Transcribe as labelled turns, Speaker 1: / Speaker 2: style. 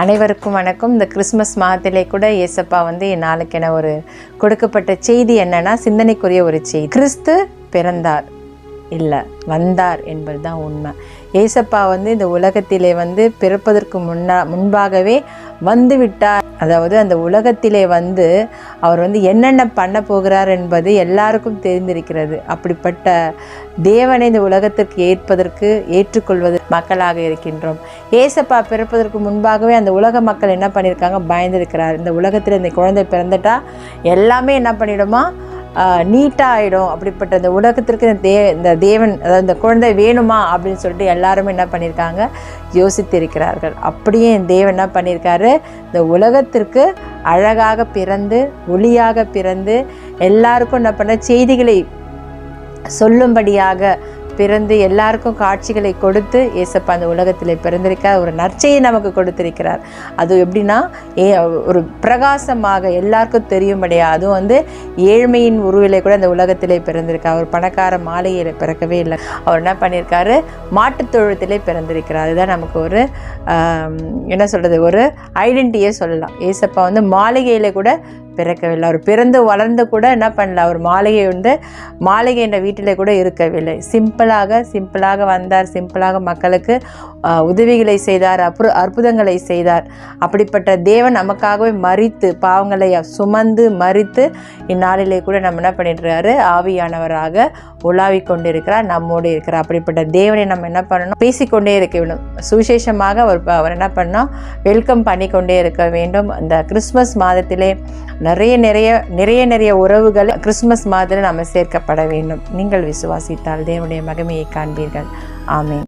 Speaker 1: அனைவருக்கும் வணக்கம். இந்த கிறிஸ்மஸ் மாதத்திலே கூட ஏசப்பா வந்து என் நாளுக்கென ஒரு கொடுக்கப்பட்ட செய்தி என்னன்னா சிந்தனைக்குரிய ஒரு செய்தி. கிறிஸ்து பிறந்தார். இல்லை வந்தார் என்பது தான் உண்மை. ஏசப்பா வந்து இந்த உலகத்திலே வந்து பிறப்பதற்கு முன்னா முன்பாகவே வந்து விட்டார் அதாவது அந்த உலகத்திலே வந்து அவர் வந்து என்னென்ன பண்ண போகிறார் என்பது எல்லாருக்கும் தெரிந்திருக்கிறது. அப்படிப்பட்ட தேவனை இந்த உலகத்திற்கு ஏற்பதற்கு ஏற்றுக்கொள்வது மக்களாக இருக்கின்றோம். ஏசப்பா பிறப்பதற்கு முன்பாகவே அந்த உலக மக்கள் என்ன பண்ணியிருக்காங்க? பயந்திருக்கிறார். இந்த உலகத்தில் இந்த குழந்தை பிறந்துட்டா எல்லாமே என்ன பண்ணிடுமா? நீட்டாக ஆகிடும் அப்படிப்பட்ட இந்த உலகத்திற்கு இந்த தே இந்த தேவன் அதாவது இந்த குழந்தை வேணுமா அப்படின்னு சொல்லிட்டு எல்லாருமே என்ன பண்ணியிருக்காங்க? யோசித்திருக்கிறார்கள். அப்படியே என் தேவன் என்ன பண்ணியிருக்காரு? இந்த உலகத்திற்கு அழகாக பிறந்து ஒளியாக பிறந்து எல்லாருக்கும் என்ன பண்ண செய்திகளை சொல்லும்படியாக பிறந்து எல்லாருக்கும் காட்சிகளை கொடுத்து ஏசப்பா அந்த உலகத்தில் பிறந்திருக்கார் ஒரு நற்செய்தி நமக்கு கொடுத்திருக்கிறார். அது எப்படின்னா ஏ ஒரு பிரகாசமாக எல்லாருக்கும் தெரியும்படியா அதுவும் வந்து ஏழ்மையின் உருவிலே கூட அந்த உலகத்திலே பிறந்திருக்கார் அவர் பணக்கார மாளிகையில் பிறக்கவே இல்லை. அவர் என்ன பண்ணியிருக்காரு மாட்டுத் தொழுத்திலே பிறந்திருக்கிறார். அதுதான் நமக்கு ஒரு என்ன சொல்கிறது ஒரு ஐடென்டிட்டியே சொல்லலாம். ஏசப்பா வந்து மாளிகையில் கூட பிறக்கவில்லை. அவர் பிறந்து வளர்ந்து கூட என்ன பண்ணல. அவர் மாளிகை வந்து மாளிகை என்ற வீட்டிலே கூட இருக்கவில்லை. சிம்பிளாக சிம்பிளாக வந்தார். சிம்பிளாக மக்களுக்கு உதவிகளை செய்தார். அற்பு அற்புதங்களை செய்தார். அப்படிப்பட்ட தேவன் நமக்காகவே மறித்து பாவங்களை சுமந்து மறித்து இந்நாளிலே கூட நம்ம என்ன பண்ணிடுறாரு ஆவியானவராக உலாவிக் கொண்டிருக்கிறார். நம்மோடு இருக்கிறார். அப்படிப்பட்ட தேவனை நம்ம என்ன பண்ணணும்? பேசிக்கொண்டே இருக்க வேண்டும். சுவிசேஷமாக அவர் அவர் என்ன பண்ணோம் வெல்கம் பண்ணிக்கொண்டே இருக்க வேண்டும். அந்த கிறிஸ்மஸ் மாதத்திலே நிறைய நிறைய நிறைய நிறைய உறவுகள் கிறிஸ்மஸ் மாதிரி நம்ம சேர்க்கப்பட வேண்டும். நீங்கள் விசுவாசித்தால் தேவனுடைய மகிமையை காண்பீர்கள். ஆமேன்.